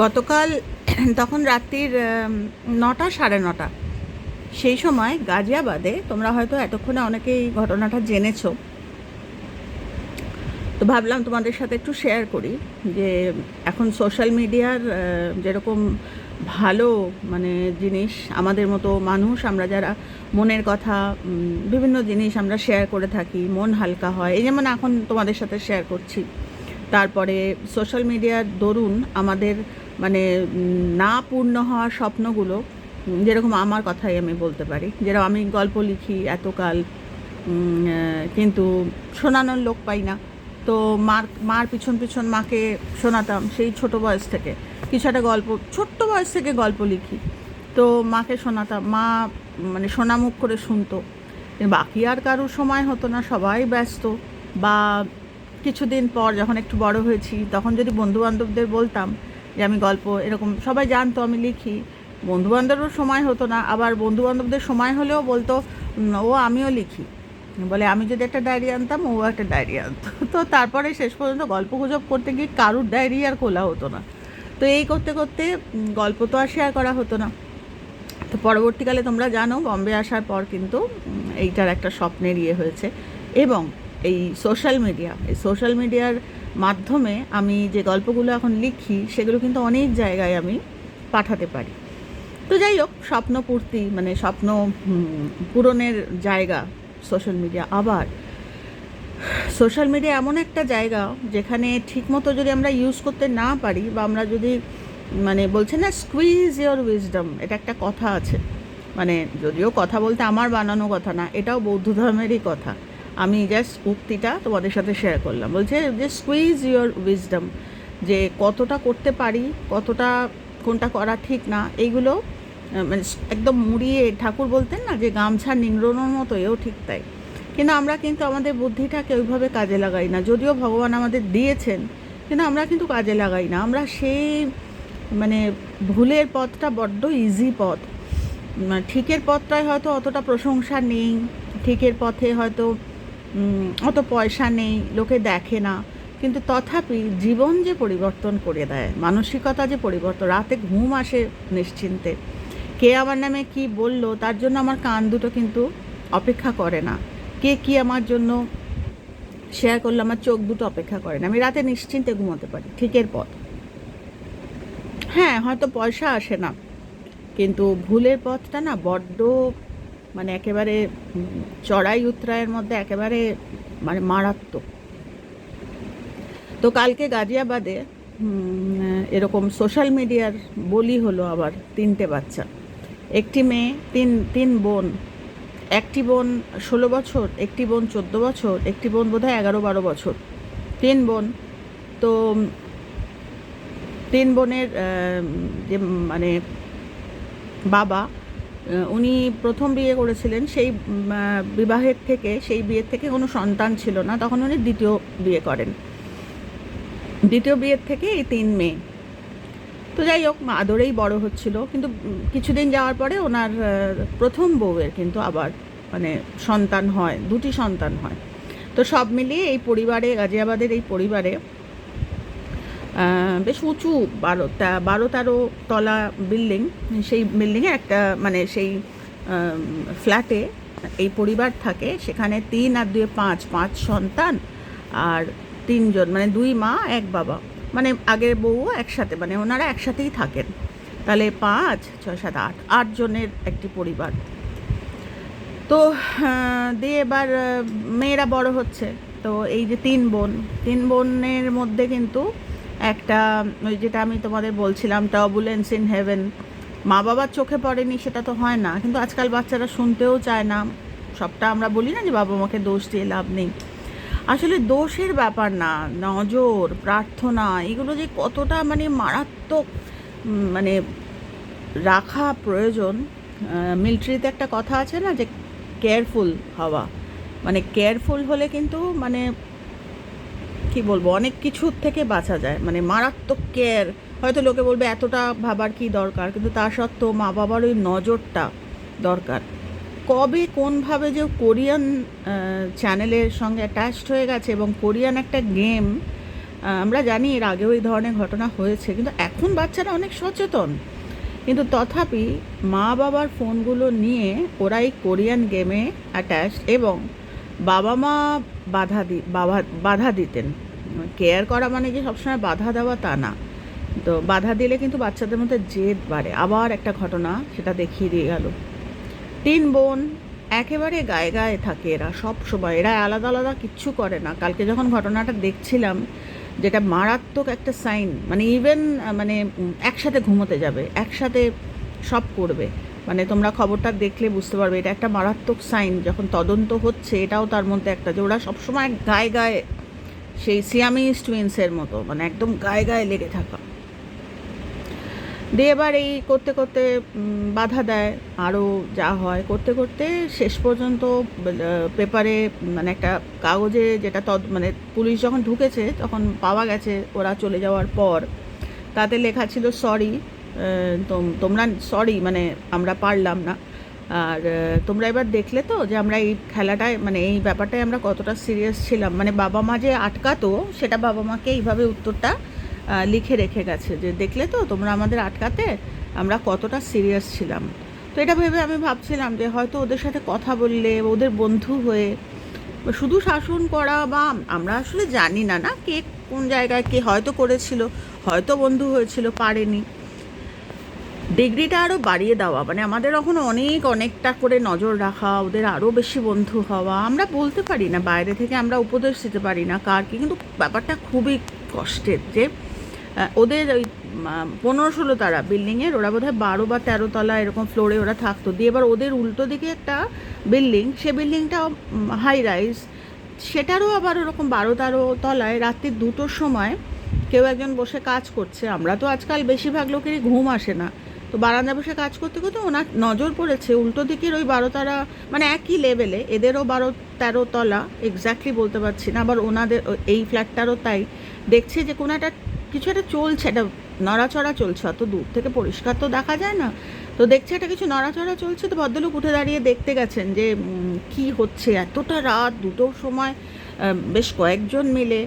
গতকাল তখন রাত্রির নটা সাড়ে নটা। সেই সময় গাজিয়াবাদে তোমরা হয়তো এতক্ষণে অনেকেই ঘটনাটা জেনেছো। তো ভাবলাম তোমাদের সাথে একটু শেয়ার করি যে এখন সোশ্যাল মিডিয়ার যেরকম ভালো মানে জিনিস আমাদের মতো মানুষ, আমরা যারা মনের কথা বিভিন্ন জিনিস আমরা শেয়ার করে থাকি, মন হালকা হয়। এই যেমন এখন তোমাদের সাথে শেয়ার করছি। তারপরে সোশ্যাল মিডিয়ার দরুন আমাদের মানে না পূর্ণ হওয়া স্বপ্নগুলো যেরকম আমার কথাই আমি বলতে পারি। যেরকম আমি গল্প লিখি এতকাল কিন্তু শোনানোর লোক পাই না। তো মার মার পিছন পিছন মাকে শোনাতাম সেই ছোট বয়স থেকে। কিছু একটা গল্প, ছোট্ট বয়স থেকে গল্প লিখি। তো মাকে শোনাতাম, মা মানে শোনামুখ করে শুনতো। বাকি আর কারোর সময় হতো না, সবাই ব্যস্ত। বা কিছুদিন পর যখন একটু বড় হয়েছি, তখন যদি বন্ধু বান্ধবদের বলতাম যে আমি গল্প এরকম সবাই জানতো, আমি লিখি। বন্ধু বান্ধবেরও সময় হতো না, আবার বন্ধু বান্ধবদের সময় হলেও বলতো ও আমিও লিখি। বলে, আমি যদি একটা ডায়েরি আনতাম, ও একটা ডায়েরি আনতো। তো তারপরে শেষ পর্যন্ত গল্প গুজব করতে গিয়ে কারুর ডায়েরি আর খোলা হতো না। তো এই করতে করতে গল্প তো আর শেয়ার করা হতো না। তো পরবর্তীকালে তোমরা জানো, বম্বে আসার পর কিন্তু এইটার একটা স্বপ্নের ইয়ে হয়েছে। এবং এই সোশ্যাল মিডিয়া এই সোশ্যাল মিডিয়ার মাধ্যমে আমি যে গল্পগুলো এখন লিখি, সেগুলো কিন্তু অনেক জায়গায় আমি পাঠাতে পারি। তো যাই হোক স্বপ্ন পূর্তি মানে স্বপ্ন পূরণের জায়গা সোশ্যাল মিডিয়া। আবার সোশ্যাল মিডিয়া এমন একটা জায়গা যেখানে ঠিকমতো যদি আমরা ইউজ করতে না পারি বা আমরা যদি মানে বলছে না স্কুইজ ইয়োর উইজডম এটা একটা কথা আছে। মানে যদিও কথা বলতে আমার বানানো কথা না, এটাও বৌদ্ধ ধর্মেরই কথা। আমি জাস্ট উক্তিটা তোমাদের সাথে শেয়ার করলাম। বলছে যে স্কুইজ ইয়োর উইজডম যে কতটা করতে পারি, কতটা, কোনটা করা ঠিক না, এইগুলো মানে একদম মুড়িয়ে ঠাকুর বলতেন না যে, গামছা নিংড়োনোর মতো, এও ঠিক তাই। কিন্তু আমরা কিন্তু আমাদের বুদ্ধিটাকে ওইভাবে কাজে লাগাই না। যদিও ভগবান আমাদের দিয়েছেন, কিন্তু আমরা কিন্তু কাজে লাগাই না। আমরা সেই মানে ভুলের পথটা বড্ড ইজি পথ। ঠিকের পথটায় হয়তো অতটা প্রশংসা নেই, ঠিকের পথে হয়তো অত পয়সা নেই, লোকে দেখে না। কিন্তু তথাপি জীবন যে পরিবর্তন করে দেয়, মানসিকতা যে পরিবর্তন, রাতে ঘুম আসে নিশ্চিন্তে। কে আমার নামে কি বলল, তার জন্য আমার কান দুটো কিন্তু অপেক্ষা করে না। কে কি আমার জন্য শেয়ার করলে, আমার চোখ দুটো অপেক্ষা করে না। আমি রাতে নিশ্চিন্তে ঘুমোতে পারি ঠিকের পথ। হ্যাঁ হয়তো পয়সা আসে না, কিন্তু ভুলের পথটা না বড্ড মানে একেবারে চড়াই উতরায়ের মধ্যে একেবারে মানে মারাত্মক। তো কালকে গাজিয়াবাদে এরকম সোশ্যাল মিডিয়ার বলি হলো আবার তিনটে বাচ্চা। একটি মেয়ে, তিন তিন বোন। একটি বোন ষোলো বছর, একটি বোন চোদ্দ বছর, একটি বোন বোধহয় এগারো বারো বছর। তিন বোন। তো, তিন বোনের যে মানে বাবা উনি প্রথম বিয়ে করেছিলেন, সেই বিবাহের থেকে, সেই বিয়ের থেকে কোনো সন্তান ছিল না, তখন উনি দ্বিতীয় বিয়ে করেন। দ্বিতীয় বিয়ের থেকে এই তিন মেয়ে। তো যাই হোক আদরেই বড় হচ্ছিল, কিন্তু কিছুদিন যাওয়ার পরে ওনার প্রথম বউয়ের কিন্তু আবার মানে সন্তান হয়, দুটি সন্তান হয়। তো সব মিলিয়ে এই পরিবারে, গাজিয়াবাদের এই পরিবারে বেশ উঁচু, বারো, তা বারো তেরো তলা বিল্ডিং সেই বিল্ডিংয়ে একটা মানে সেই ফ্ল্যাটে এই পরিবার থাকে। সেখানে তিন আর দুয়ে পাঁচ পাঁচ সন্তান আর তিনজন মানে দুই মা, এক বাবা। মানে আগের বউ একসাথে মানে ওনারা একসাথেই থাকেন। তাহলে পাঁচ, ছয়, সাত, আট আটজনের একটি পরিবার। তো দিয়ে এবার মেয়েরা বড় হচ্ছে। তো এই যে তিন বোন, তিন বোনের মধ্যে কিন্তু একটা, ওই যেটা আমি তোমাদের বলছিলাম টার্বুলেন্স ইন হেভেন মা বাবার চোখে পড়েনি, সেটা তো হয় না। কিন্তু আজকাল বাচ্চারা শুনতেও চায় না। সবটা আমরা বলি না যে বাবা মাকে দোষ দিয়ে লাভ নেই। আসলে দোষের ব্যাপার না, নজর, প্রার্থনা, এগুলো যে কতটা মানে মারাত্মক মানে রাখা প্রয়োজন। মিলিটারিতে একটা কথা আছে না যে কেয়ারফুল হওয়া। মানে কেয়ারফুল হলে কিন্তু মানে কি বলব, অনেক কিছুর থেকে বাঁচা যায়। মানে মারাত্মক কেয়ার হয়তো লোকে বলবে, এতটা ভাবার কি দরকার? কিন্তু তা সত্ত্বেও মা বাবার ওই নজরটা দরকার। কবে কোনভাবে যে কোরিয়ান চ্যানেলের সঙ্গে অ্যাটাচড হয়ে গেছে এবং কোরিয়ান একটা গেম আমরা জানি এর আগেও এই ধরনের ঘটনা হয়েছে, কিন্তু এখন বাচ্চারা অনেক সচেতন। কিন্তু তথাপি মা বাবার ফোনগুলো নিয়ে ওরাই কোরিয়ান গেমে অ্যাটাচ এবং বাবা মা বাধা দি, বাবা, বাধা দিতেন। কেয়ার করা মানে যে সবসময় বাধা দেওয়া তা না। তো বাধা দিলে কিন্তু বাচ্চাদের মধ্যে জেদ বাড়ে। আবার একটা ঘটনা সেটা দেখিয়ে দিয়ে গেল। তিন বোন একেবারে গায়ে গায়ে থাকে এরা সব সময়। এরা আলাদা আলাদা কিচ্ছু করে না। কালকে যখন ঘটনাটা দেখছিলাম, যেটা মারাত্মক একটা সাইন মানে ইভেন মানে একসাথে ঘুমোতে যাবে, একসাথে সব করবে। মানে তোমরা খবরটা দেখলে বুঝতে পারবে, এটা একটা মারাত্মক সাইন যখন তদন্ত হচ্ছে, এটাও তার মধ্যে একটা যে ওরা সবসময় গায়ে গায়ে সেই সিয়ামিস টুইন্সের মতো মানে একদম গায়ে গায়ে লেগে থাকা। দিয়ে এবার এই করতে করতে বাধা দেয়, আরও যা হয়, করতে করতে শেষ পর্যন্ত পেপারে মানে একটা কাগজে যেটা তদ মানে পুলিশ যখন ঢুকেছে, তখন পাওয়া গেছে ওরা চলে যাওয়ার পর, তাতে লেখা ছিল সরি তোমরা সরি মানে আমরা পারলাম না। আর তোমরা এবার দেখলে তো যে আমরা এই খেলাটায় মানে এই ব্যাপারটায় আমরা কতটা সিরিয়াস ছিলাম। মানে বাবা মা যে আটকাতো, সেটা বাবা মাকে এইভাবে উত্তরটা লিখে রেখে গেছে যে দেখলে তো তোমরা আমাদের আটকাতে আমরা কতটা সিরিয়াস ছিলাম। তো এটা ভেবে আমি ভাবছিলাম যে হয়তো ওদের সাথে কথা বললে, ওদের বন্ধু হয়ে, শুধু শাসন করা বা আমরা আসলে জানি না না কে কোন জায়গায় কে হয়তো করেছিল, হয়তো বন্ধু হয়েছিল, পারেনি। ডিগ্রিটা আরও বাড়িয়ে দেওয়া। মানে আমাদের এখন অনেক, অনেকটা করে নজর রাখা, ওদের আরও বেশি বন্ধু হওয়া। আমরা বলতে পারি না, বাইরে থেকে আমরা উপদেশ দিতে পারি না কার কি, কিন্তু ব্যাপারটা খুবই কষ্টের যে ওদের ওই পনেরো ষোলো তারা বিল্ডিংয়ের ওরা বোধহয় বারো বা তেরো তলা এরকম ফ্লোরে ওরা থাকতো। দিয়ে এবার ওদের উল্টো দিকে একটা বিল্ডিং সে বিল্ডিংটা হাই রাইজ সেটারও আবার ওরকম বারো তেরো তলায় রাত্রি দুটোর সময় কেউ একজন বসে কাজ করছে। আমরা তো আজকাল বেশিরভাগ লোকেরই ঘুম আসে না। তো বারান্দা বসে কাজ করতে করতে ওনার নজর পড়েছে। উল্টো দিকের ওই বারো তারা মানে একই লেভেলে এদেরও বারো তেরো তলা এক্স্যাক্টলি বলতে পারছি না, আবার ওনাদের এই ফ্ল্যাটটারও তাই। দেখছে যে কোনো একটা কিছু একটা চলছে, একটা নড়াচড়া চলছে, অত দূর থেকে পরিষ্কার তো দেখা যায় না। তো দেখছে একটা কিছু নড়াচড়া চলছে, তো ভদ্রলোক উঠে দাঁড়িয়ে দেখতে গেছেন যে কি হচ্ছে? এতটা রাত দুটোর সময় বেশ কয়েকজন মিলে।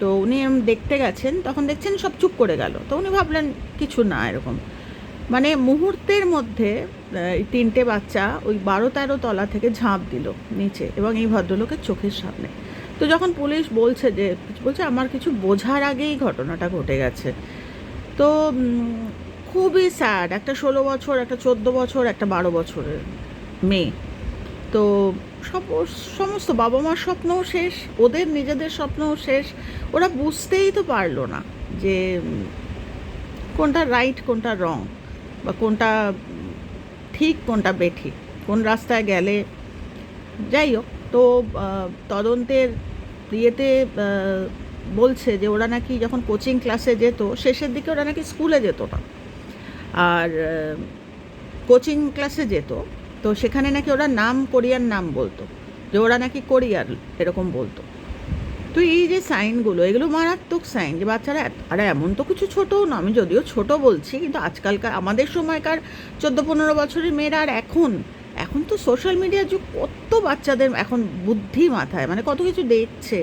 তো উনি দেখতে গেছেন, তখন দেখছেন সব চুপ করে গেল। তো উনি ভাবলেন, কিছু না এরকম। মানে মুহূর্তের মধ্যে তিনটে বাচ্চা ওই বারো তেরো তলা থেকে ঝাঁপ দিল নিচে এবং এই ভদ্রলোকের চোখের সামনে। তো যখন পুলিশ বলছে যে, বলছে আমার কিছু বোঝার আগেই ঘটনাটা ঘটে গেছে। তো খুবই স্যাড, একটা ষোলো বছর, একটা চোদ্দ বছর, একটা বারো বছরের মেয়ে। তো সব, সমস্ত বাবা মার স্বপ্নও শেষ, ওদের নিজেদের স্বপ্নও শেষ। ওরা বুঝতেই তো পারল না যে কোনটা রাইট, কোনটা রং। বা কোনটা ঠিক, কোনটা বেঠিক কোন রাস্তায় গেলে। যাই হোক, তো তদন্তের ইয়েতে বলছে যে ওরা নাকি যখন কোচিং ক্লাসে যেত, শেষের দিকে ওরা নাকি স্কুলে যেত না। আর কোচিং ক্লাসে যেত, তো সেখানে নাকি ওরা নাম, কোরিয়ার নাম বলতো, যে ওরা নাকি কোরিয়ার এরকম বলতো। তো এই যে সাইনগুলো, এগুলো মারাত্মক সাইন। যে বাচ্চারা আর এমন তো কিছু ছোটও না, আমি যদিও ছোট বলছি, কিন্তু আজকালকার, আমাদের সময়কার চোদ্দ পনেরো বছরের মেয়েরা আর এখন এখন তো সোশ্যাল মিডিয়ার যুগ কত বাচ্চাদের এখন বুদ্ধি মাথায় মানে কত কিছু দেখছে।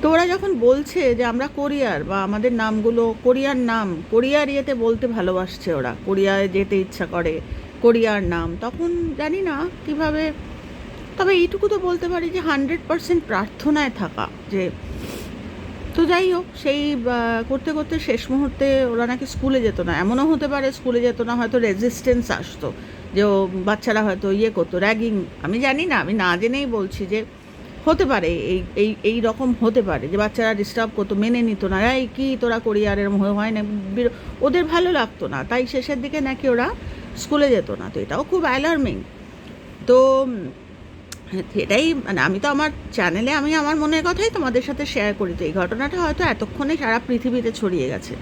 তো ওরা যখন বলছে যে আমরা কোরিয়ার, বা আমাদের নামগুলো, কোরিয়ার নাম, কোরিয়ার ইয়েতে বলতে ভালোবাসছে ওরা, কোরিয়ায় যেতে ইচ্ছা করে, কোরিয়ার নাম, তখন জানি না কীভাবে তবে এইটুকু তো বলতে পারি যে হান্ড্রেড পার্সেন্ট প্রার্থনায় থাকা, যে তো যাই হোক, সেই করতে করতে শেষ মুহূর্তে ওরা নাকি স্কুলে যেত না। এমনও হতে পারে স্কুলে যেত না, হয়তো রেজিস্ট্যান্স আসতো, যে ও বাচ্চারা হয়তো ইয়ে করতো র্যাগিং আমি জানি না, আমি না জেনেই বলছি যে হতে পারে, এই এই এই রকম হতে পারে, যে বাচ্চারা ডিস্টার্ব করতো, মেনে নিত না, এই কি তোরা কোরিয়ারের মনে হয় না? ওদের ভালো লাগতো না, তাই শেষের দিকে নাকি ওরা স্কুলে যেত না, তো এটাও খুব অ্যালার্মিং তো সেটাই মানে আমি তো আমার চ্যানেলে আমি আমার মনের কথাই তোমাদের সাথে শেয়ার করি তো এই ঘটনাটা হয়তো এতক্ষণে সারা পৃথিবীতে ছড়িয়ে গেছে।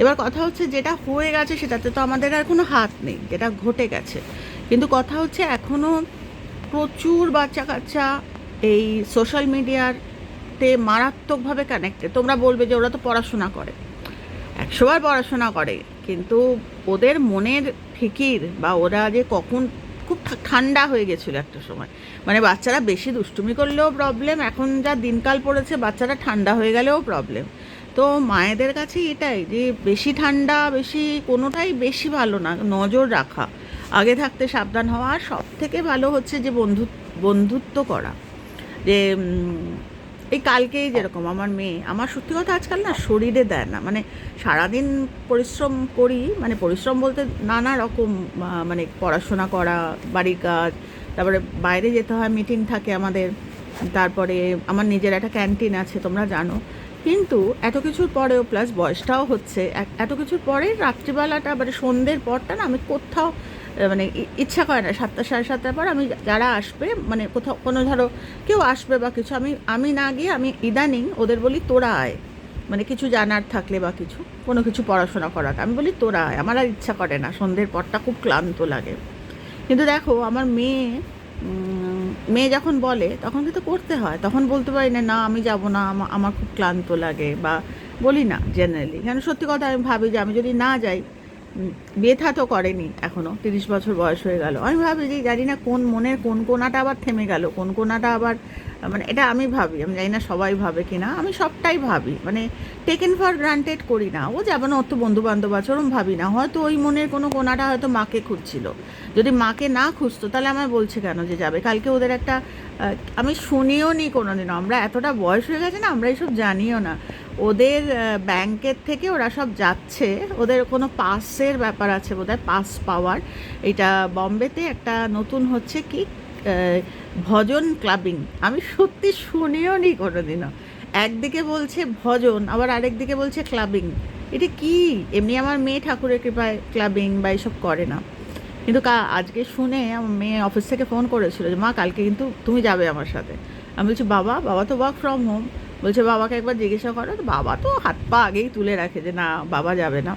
এবার কথা হচ্ছে যেটা হয়ে গেছে সেটাতে তো আমাদের আর কোনো হাত নেই, যেটা ঘটে গেছে। কিন্তু কথা হচ্ছে এখনও প্রচুর বাচ্চা কাচ্চা এই সোশ্যাল মিডিয়াতে মারাত্মকভাবে কানেক্টেড তোমরা বলবে যে ওরা তো পড়াশোনা করে একশোবার পড়াশোনা করে, কিন্তু ওদের মনের ফিকির বা ওরা যে কখন খুব ঠান্ডা হয়ে গেছিল একটা সময়। মানে বাচ্চারা বেশি দুষ্টুমি করলেও প্রবলেম এখন যা দিনকাল পড়েছে বাচ্চারা ঠান্ডা হয়ে গেলেও প্রবলেম তো মায়েদের কাছে এটাই যে বেশি ঠান্ডা, বেশি কোনোটাই বেশি ভালো না, নজর রাখা। আগে থাকতে সাবধান হওয়া আর সব থেকে ভালো হচ্ছে যে বন্ধু বন্ধুত্ব করা। যে এই কালকেই যেরকম আমার মেয়ে, আমার সত্যি কথা আজকাল না শরীরে দেয় না। মানে সারাদিন পরিশ্রম করি মানে পরিশ্রম বলতে নানা রকম মানে পড়াশোনা করা, বাড়ির কাজ, তারপরে বাইরে যেতে হয় মিটিং থাকে আমাদের, তারপরে আমার নিজের একটা ক্যান্টিন আছে, তোমরা জানো। কিন্তু এত কিছুর পরেও প্লাস বয়সটাও হচ্ছে এত কিছুর পরে রাত্রিবেলাটা মানে সন্ধ্যের পরটা না আমি কোথাও মানে ইচ্ছা করে না, সাতটা, সাড়ে সাতটার পর আমি যারা আসবে মানে কোথাও, কোনো ধরো কেউ আসবে বা কিছু, আমি আমি না গিয়ে আমি ইদানিং ওদের বলি তোরা আয়। মানে কিছু জানার থাকলে বা কিছু, কোনো কিছু পড়াশোনা করাটা আমি বলি তোরা আয়, আমার আর ইচ্ছা করে না, সন্ধ্যের পরটা খুব ক্লান্ত লাগে। কিন্তু দেখো, আমার মেয়ে মেয়ে যখন বলে, তখন কিন্তু করতে হয়। তখন বলতে পারি না না, আমি যাব না আমার খুব ক্লান্ত লাগে। বা বলি না জেনারেলি কেন? সত্যি কথা আমি ভাবি যে আমি যদি না যাই উম, বিয়ে থা তো করেনি এখনও তিরিশ বছর বয়স হয়ে গেল। আমি ভাবি যে জানি না কোন মনের কোন কোনাটা আবার থেমে গেল কোন কোনাটা আবার মানে এটা আমি ভাবি আমি জানি না সবাই ভাবে কি না আমি সবটাই ভাবি মানে টেকেন ফর গ্রান্টেড করি না। ও যেমন ওর তো বন্ধু বান্ধব আছে ওরম ভাবি না। হয়তো ওই মনের কোনো কোনাটা হয়তো মাকে খুঁজছিল। যদি মাকে না খুঁজতো তাহলে আমায় বলছে কেন যে যাবে? কালকে ওদের একটা আমি শুনিও নি কোনোদিনও। আমরা এতটা বয়স হয়ে গেছে না আমরা এইসব জানিও না। ওদের ব্যাংকের থেকে ওরা সব যাচ্ছে। ওদের কোনো পাসের ব্যাপার আছে বোধহয়, পাস পাওয়ার। এটা বম্বেতে একটা নতুন হচ্ছে কি ভজন ক্লাবিং। আমি সত্যি শুনিও নি কোনোদিনও। একদিকে বলছে ভজন, আবার আরেক দিকে বলছে ক্লাবিং। এটা কি? এমনি আমার মেয়ে ঠাকুরের কৃপায় ক্লাবিং বা এইসব করে না। কিন্তু কা, আজকে শুনে আমার মেয়ে অফিস থেকে ফোন করেছিল যে, মা, কালকে কিন্তু তুমি যাবে আমার সাথে। আমি বলছি, বাবা বাবা তো ওয়ার্ক ফ্রম হোম বলছে, বাবাকে একবার জিজ্ঞাসা করো। বাবা তো হাত পা আগেই তুলে রাখে যে, না, বাবা যাবে না।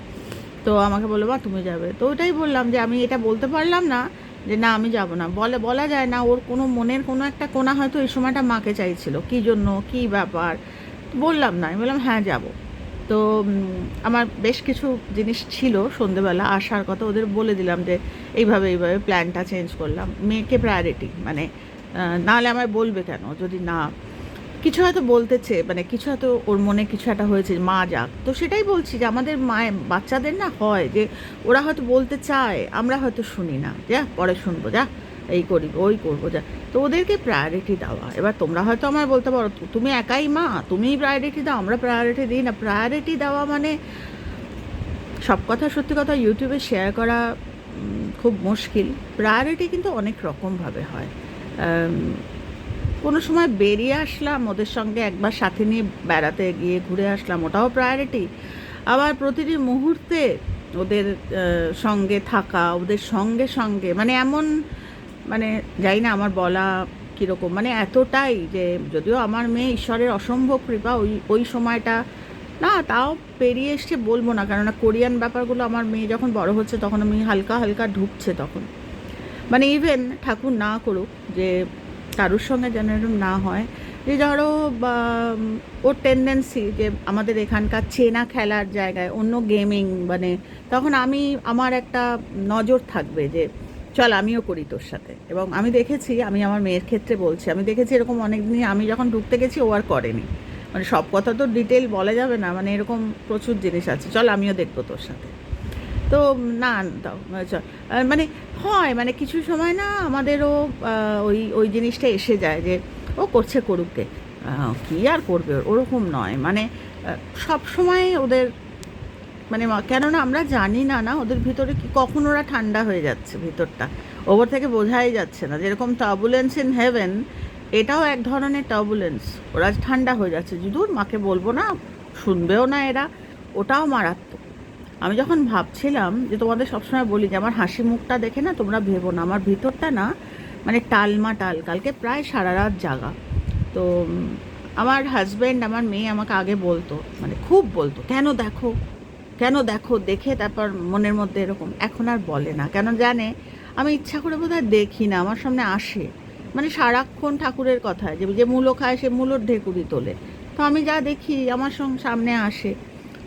তো আমাকে বলল, বা, তুমি যাবে। তো ওটাই বললাম যে, আমি এটা বলতে পারলাম না যে, না, আমি যাব না। বলে, বলা যায় না, ওর কোনো মনের কোনো একটা কোনা হয়তো এই সময়টা মাকে চাইছিল। কী জন্য? কী ব্যাপার? বললাম না। আমি বললাম হ্যাঁ যাব। তো আমার বেশ কিছু জিনিস ছিল সন্ধেবেলা, আসার কথা ওদের বলে দিলাম যে, এইভাবে এইভাবে প্ল্যানটা চেঞ্জ করলাম। মেয়েকে প্রায়োরিটি মানে নাহলে আমায় বলবে কেন? যদি না কিছু হয়তো বলতেছে মানে কিছু হয়তো ওর মনে কিছু একটা হয়েছে, মা যাক তো সেটাই বলছি যে আমাদের মায়ের বাচ্চাদের না হয় যে ওরা হয়তো বলতে চায়, আমরা হয়তো শুনি না। যা, পরে শুনব, যা, এই করি ওই করব, যা। তো ওদেরকে প্রায়োরিটি দেওয়া। এবার তোমরা হয়তো আমায় বলতে পারো তুমি একাই মা, তুমিই প্রায়োরিটি দাও, আমরা প্রায়োরিটি দিই না। প্রায়োরিটি দেওয়া মানে সব কথা সত্যি কথা ইউটিউবে শেয়ার করা খুব মুশকিল। প্রায়োরিটি কিন্তু অনেক রকমভাবে হয়। কোনো সময় বেরিয়ে আসলাম ওদের সঙ্গে একবার সাথে নিয়ে বেড়াতে গিয়ে ঘুরে আসলাম, ওটাও প্রায়োরিটি আবার প্রতিটি মুহূর্তে ওদের সঙ্গে থাকা, ওদের সঙ্গে সঙ্গে মানে এমন মানে যাই না আমার বলা কীরকম মানে এতটাই যে যদিও আমার মেয়ে ঈশ্বরের অসম্ভব কৃপা, ওই ওই সময়টা, না তাও পেরিয়ে এসছে বলব না, কেননা কোরিয়ান ব্যাপারগুলো আমার মেয়ে যখন বড় হচ্ছে তখন আমি হালকা হালকা ঢুকছে তখন। মানে ইভেন ঠাকুর না করুক যে কারোর সঙ্গে যেন এরকম না হয়। যে ধরো ওর টেন্ডেন্সি যে আমাদের এখানকার চেনা খেলার জায়গায় অন্য গেমিং মানে তখন আমি, আমার একটা নজর থাকবে যে, চল আমিও করি তোর সাথে। এবং আমি দেখেছি, আমি আমার মেয়ের ক্ষেত্রে বলছি, আমি দেখেছি এরকম অনেক দিনই আমি যখন ঢুকতে গেছি, ও আর করেনি। মানে সব কথা তো ডিটেল বলা যাবে না মানে এরকম প্রচুর জিনিস আছে। চল আমিও দেখব তোর সাথে। তো না চল মানে হয় মানে কিছু সময় না আমাদেরও ওই ওই জিনিসটা এসে যায় যে, ও করছে করুককে। কি আর করবে ওরকম নয়। মানে সব সময় ওদের মানে কেননা আমরা জানি না না ওদের ভিতরে কি, কখন ওরা ঠান্ডা হয়ে যাচ্ছে ভিতরটা। ওপর থেকে বোঝাই যাচ্ছে না। যেরকম টার্বুলেন্স ইন হেভেন এটাও এক ধরনের টার্বুলেন্স ওরা ঠান্ডা হয়ে যাচ্ছে। যদুর মাকে বলব না, শুনবেও না এরা। ওটাও মারাত্মক আমি যখন ভাবছিলাম যে তোমাদের সবসময় বলি যে আমার হাসি মুখটা দেখে না তোমরা ভেবো না, আমার ভিতরটা না মানে টালমা টাল, কালকে প্রায় সারা রাত জাগা। তো আমার হাজব্যান্ড আমার মেয়ে আমাকে আগে বলতো মানে খুব বলতো, কেন দেখো? কেন দেখো? দেখে তারপর মনের মধ্যে এরকম। এখন আর বলে না, কেন জানে? আমি ইচ্ছা করে বোধহয় দেখি না, আমার সামনে আসে। মানে সারাক্ষণ ঠাকুরের কথা যে যে মূলো খায় সে মূলোর ঢেকুরি তোলে। তো আমি যা দেখি, আমার সামনে আসে।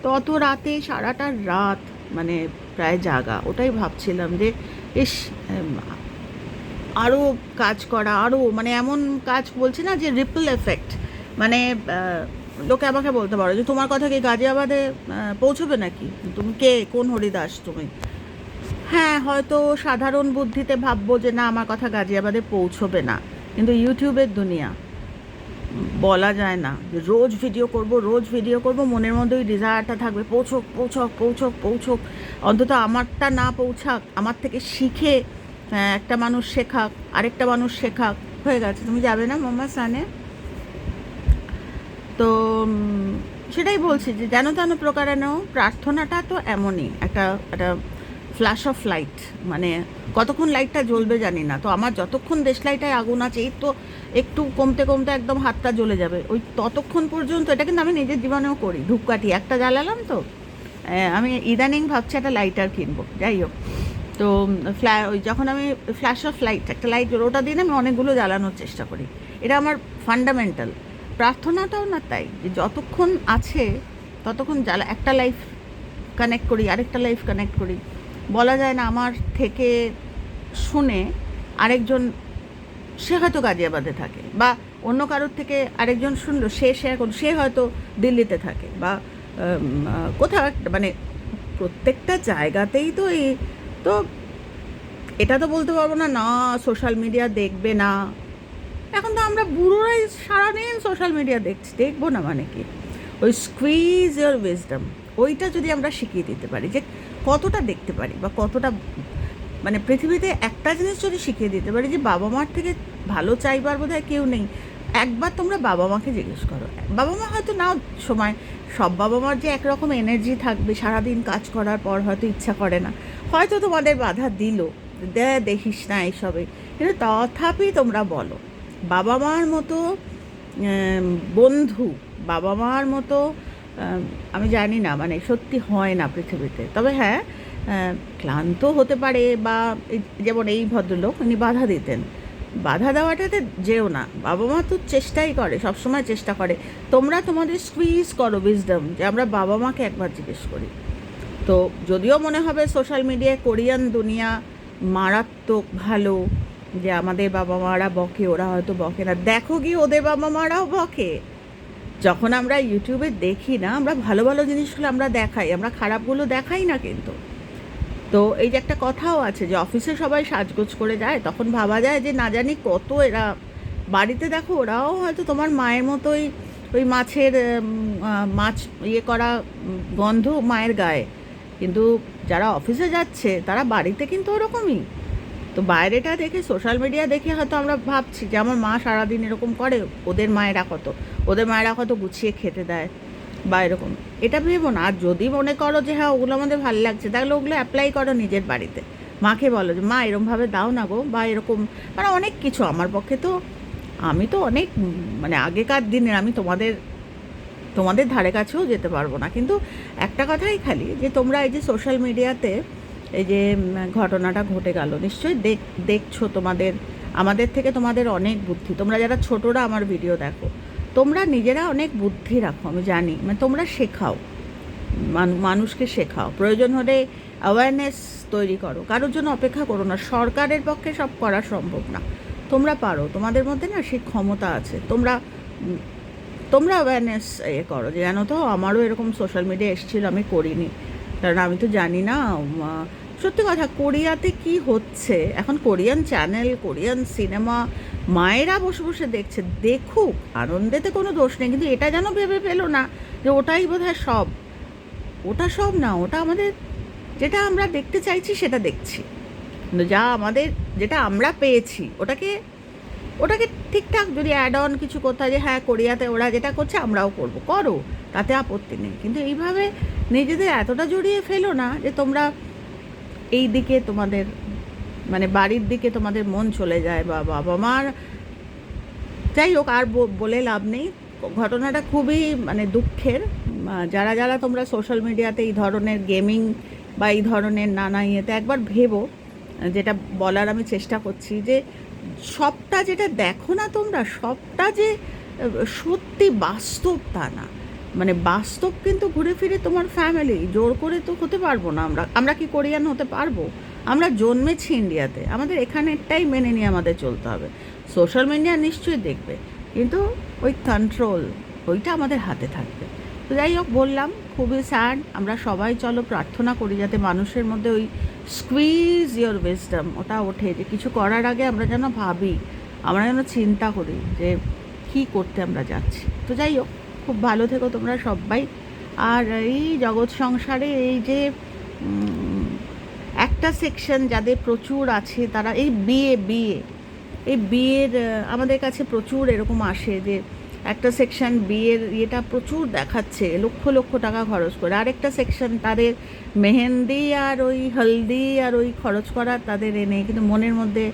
তো অত রাতে, সারাটা রাত মানে প্রায় জাগা, ওটাই ভাবছিলাম যে, ইস আরও কাজ করা আরও মানে এমন কাজ বলছি না যে রিপল এফেক্ট মানে লোকে আমাকে বলতে পারো যে, তোমার কথা কি গাজিয়াবাদে পৌঁছবে নাকি? তুমি কে? কোন হরিদাস তুমি? হ্যাঁ হয়তো সাধারণ বুদ্ধিতে ভাববো যে, না, আমার কথা গাজিয়াবাদে পৌঁছবে না। কিন্তু ইউটিউবের দুনিয়া বলা যায় না। রোজ ভিডিও করব রোজ ভিডিও করব মনের মধ্যে ওই ডিজায়ারটা থাকবে পৌঁছক পৌঁছক পৌঁছক পৌঁছক। অন্তত আমারটা না পৌঁছাক আমার থেকে শিখে আহ, একটা মানুষ শেখাক আরেকটা মানুষ শেখাক। হয়ে গেছে। তুমি যাবে না মাম্মা সানে তো সেটাই বলছি যে যেন তেন প্রকারেণও প্রার্থনাটা তো এমনই। একটা একটা ফ্ল্যাশ অফ লাইট মানে কতক্ষণ লাইটটা জ্বলবে জানি না। তো আমার যতক্ষণ দেশ দেশলাইটায় আগুন আছে, এই তো একটু কমতে কমতে একদম হাতটা জ্বলে যাবে। ওই ততক্ষণ পর্যন্ত, এটা কিন্তু আমি নিজের জীবনেও করি, ধূপকাঠি একটা জ্বালালাম তো। আমি ইদানিং ভাবছি একটা লাইটার কিনবো, যাই হোক। তো ফ্ল্যা ওই যখন আমি ফ্ল্যাশ অফ লাইট একটা লাইট ওটা দিয়ে আমি অনেকগুলো জ্বালানোর চেষ্টা করি। এটা আমার ফান্ডামেন্টাল প্রার্থনাটাও না তাই, যে যতক্ষণ আছে, ততক্ষণ জ্বালা, একটা লাইফ কানেক্ট করি, আরেকটা লাইফ কানেক্ট করি। বলা যায় না আমার থেকে শুনে আরেকজন, সে হয়তো গাজিয়াবাদে থাকে বা অন্য কারোর থেকে আরেকজন শুনলো, সে শেয়ার করল সে হয়তো দিল্লিতে থাকে বা কোথাও মানে প্রত্যেকটা জায়গাতেই তো এই, তো এটা তো বলতে পারব না না, সোশ্যাল মিডিয়া দেখবে না। এখন তো আমরা বুড়োরাই সারাদিন সোশ্যাল মিডিয়া দেখছি, দেখব না মানে কি? ওই স্কুইজ ইয়োর উইজডম ওইটা যদি আমরা শিখিয়ে দিতে পারি যে কতটা দেখতে পারি বা কতটা মানে পৃথিবীতে একটা জিনিস যদি শিখিয়ে দিতে পারি যে বাবা মার থেকে ভালো চাইবার বোধ হয় কেউ নেই, একবার তোমরা বাবা মাকে জিজ্ঞেস করো। বাবা মা হয়তো নাও সময়, সব বাবা মার যে একরকম এনার্জি থাকবে, সারাদিন কাজ করার পর হয়তো ইচ্ছা করে না। হয়তো তোমাদের বাধা দিল, দে, দেখিস না এইসবে। কিন্তু তথাপি তোমরা বলো, বাবা মার মতো বন্ধু, বাবা মার মতো আমি জানি না মানে সত্যি হয় না পৃথিবীতে। তবে হ্যাঁ ক্লান্ত হতে পারে বা যেমন এই ভদ্রলোক উনি বাধা দিতেন। বাধা দেওয়াটাতে যেও না। বাবা মা তো চেষ্টাই করে, সবসময় চেষ্টা করে। তোমরা তোমাদের স্কুইজ করো উইজডম যে আমরা বাবা মাকে একবার জিজ্ঞেস করি। তো যদিও মনে হবে সোশ্যাল মিডিয়ায় কোরিয়ান দুনিয়া মারাত্মক ভালো, যে আমাদের বাবা মারা বকে, ওরা হয়তো বকে না। দেখো গিয়ে ওদের বাবা মারাও বকে। যখন আমরা ইউটিউবে দেখি না, আমরা ভালো ভালো জিনিসগুলো আমরা দেখাই, আমরা খারাপগুলো দেখাই না কিন্তু। তো এই যে একটা কথাও আছে যে অফিসে সবাই সাজগোজ করে যায়, তখন ভাবা যায় যে না জানি কত এরা, বাড়িতে দেখো ওরাও হয়তো তোমার মায়ের মতোই ওই মাছের মাছ ইয়ে করা গন্ধ মায়ের গায়ে। কিন্তু যারা অফিসে যাচ্ছে, তারা বাড়িতে কিন্তু ওরকমই। তো বাইরেটা দেখে সোশ্যাল মিডিয়া দেখে হয়তো আমরা ভাবছি যে আমার মা সারাদিন এরকম করে, ওদের মায়েরা কত? ওদের মায়েরা কত গুছিয়ে খেতে দেয় বা এরকম? এটা ভেবো না। আর যদি মনে করো যে হ্যাঁ ওগুলো আমাদের ভালো লাগছে, তাহলে ওগুলো অ্যাপ্লাই করো নিজের বাড়িতে। মাকে বলো যে, মা এরকমভাবে দাও না গো, বা এরকম। মানে অনেক কিছু আমার পক্ষে তো, আমি তো অনেক মানে আগেকার দিনের আমি তোমাদের তোমাদের ধারে কাছেও যেতে পারব না। কিন্তু একটা কথাই খালি, যে তোমরা এই যে সোশ্যাল মিডিয়াতে এই যে ঘটনাটা ঘটে গেল। নিশ্চয়ই দেখ দেখছ তোমাদের, আমাদের থেকে তোমাদের অনেক বুদ্ধি। তোমরা যারা ছোটরা আমার ভিডিও দেখো, তোমরা নিজেরা অনেক বুদ্ধি রাখো, আমি জানি। মানে তোমরা শেখাও মানুষকে শেখাও। প্রয়োজন হলে অ্যাওয়ারনেস তৈরি করো। কারোর জন্য অপেক্ষা করো না, সরকারের পক্ষে সব করা সম্ভব না। তোমরা পারো, তোমাদের মধ্যে না সেই ক্ষমতা আছে। তোমরা তোমরা অ্যাওয়ারনেস ইয়ে করো যে, জানো তো, আমারও এরকম সোশ্যাল মিডিয়া এসেছিল, আমি করিনি। কারণ আমি তো জানি না সত্যি কথা, কোরিয়াতে কি হচ্ছে? এখন কোরিয়ান চ্যানেল, কোরিয়ান সিনেমা, মায়েরা বসে বসে দেখছে। দেখুক, আনন্দেতে কোনো দোষ নেই, কিন্তু এটা যেন ভেবে পেল না যে ওটাই বোধহয় সব। ওটা সব না, ওটা আমাদের যেটা আমরা দেখতে চাইছি সেটা দেখছি। যা আমাদের, যেটা আমরা পেয়েছি, ওটাকে ওটাকে ঠিকঠাক যদি অ্যাড অন কিছু হয় যে হ্যাঁ কোরিয়াতে ওরা যেটা করছে আমরাও করব। করো, তাতে আপত্তি নেই। কিন্তু এইভাবে নিজেদের এতটা জড়িয়ে ফেলো না যে তোমরা এই দিকে তোমাদের মানে বাড়ির দিকে তোমাদের মন চলে যায় বা বাবা মার যাই হোক, আর বলে লাভ নেই। ঘটনাটা খুবই মানে দুঃখের। যারা যারা তোমরা সোশ্যাল মিডিয়াতে এই ধরনের গেমিং বা এই ধরনের নানা ইয়েতে একবার ভেবো, যেটা বলার আমি চেষ্টা করছি যে, সবটা যেটা দেখো না তোমরা, সবটা যে সত্যি বাস্তব তা না। মানে বাস্তব কিন্তু ঘুরে ফিরে তোমার ফ্যামিলি জোর করে তো হতে পারব না আমরা। আমরা কি কোরিয়ান হতে পারব? আমরা জন্মেছি ইন্ডিয়াতে। আমাদের এখানেরটাই মেনে নিয়ে আমাদের চলতে হবে। সোশ্যাল মিডিয়া নিশ্চয়ই দেখবে। কিন্তু ওই কন্ট্রোল ওইটা আমাদের হাতে থাকবে। তো যাই হোক, বললাম, খুবই স্যাড আমরা সবাই চলো প্রার্থনা করি যাতে মানুষের মধ্যে ওই স্কুইজ ইয়োর উইজডম ওটা ওঠে। যে কিছু করার আগে আমরা যেন ভাবি, আমরা যেন চিন্তা করি যে কী করতে আমরা যাচ্ছি। তো যাই হোক খুব ভালো থেকো তোমরা সবাই। আর এই জগৎ সংসারে এই যে একটা সেকশন যাদের প্রচুর আছে তারা, এই বিয়ে বিয়ে, এই বিয়ের আমাদের কাছে প্রচুর এরকম আসে যে একটা সেকশন বিয়ের ইয়েটা প্রচুর দেখাচ্ছে, লক্ষ লক্ষ টাকা খরচ করে। আরেকটা সেকশন তাদের মেহেন্দি আর ওই হলদি আর ওই খরচ করার তাদের এ নেই, কিন্তু মনের মধ্যে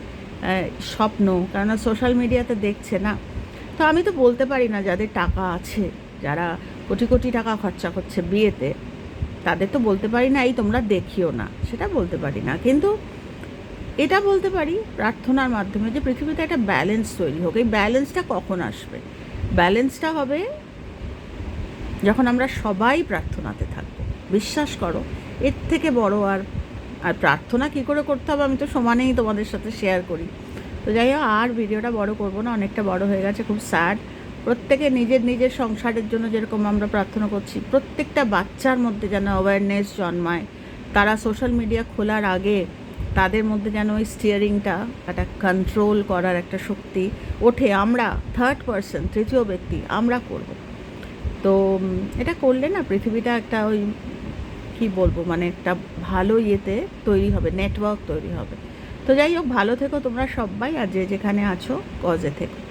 স্বপ্ন, কেননা সোশ্যাল মিডিয়াতে দেখছে না। তো আমি তো বলতে পারি না যাদের টাকা আছে। যারা কোটি কোটি টাকা খরচা করছে বিয়েতে, তাদের তো বলতে পারি না, এই তোমরা দেখিও না। সেটা বলতে পারি না। কিন্তু এটা বলতে পারি প্রার্থনার মাধ্যমে যে পৃথিবীতে একটা ব্যালেন্স তৈরি হোক। এই ব্যালেন্সটা কখন আসবে? ব্যালেন্সটা হবে যখন আমরা সবাই প্রার্থনাতে থাকব। বিশ্বাস করো, এর থেকে বড় আর আর প্রার্থনা কী করে করতে হবে আমি তো সমানেই তোমাদের সাথে শেয়ার করি। তো যাই হোক, আর ভিডিওটা বড় করব না, অনেকটা বড় হয়ে গেছে, খুব স্যাড প্রত্যেকে নিজের নিজের সংসারের জন্য যেরকম আমরা প্রার্থনা করছি, প্রত্যেকটা বাচ্চার মধ্যে যেন অ্যাওয়ারনেস জন্মায়। তারা সোশ্যাল মিডিয়া খোলার আগে তাদের মধ্যে যেন ওই স্টিয়ারিংটা একটা কন্ট্রোল করার একটা শক্তি ওঠে। আমরা থার্ড পার্সন তৃতীয় ব্যক্তি, আমরা করব। তো এটা করলে না পৃথিবীটা একটা ওই, কি বলব মানে একটা ভালো ইয়েতে তৈরি হবে নেটওয়ার্ক তৈরি হবে। তো যাই হোক, ভালো থেকো তোমরা সবাই আর যে যেখানে আছো কজে থেকো।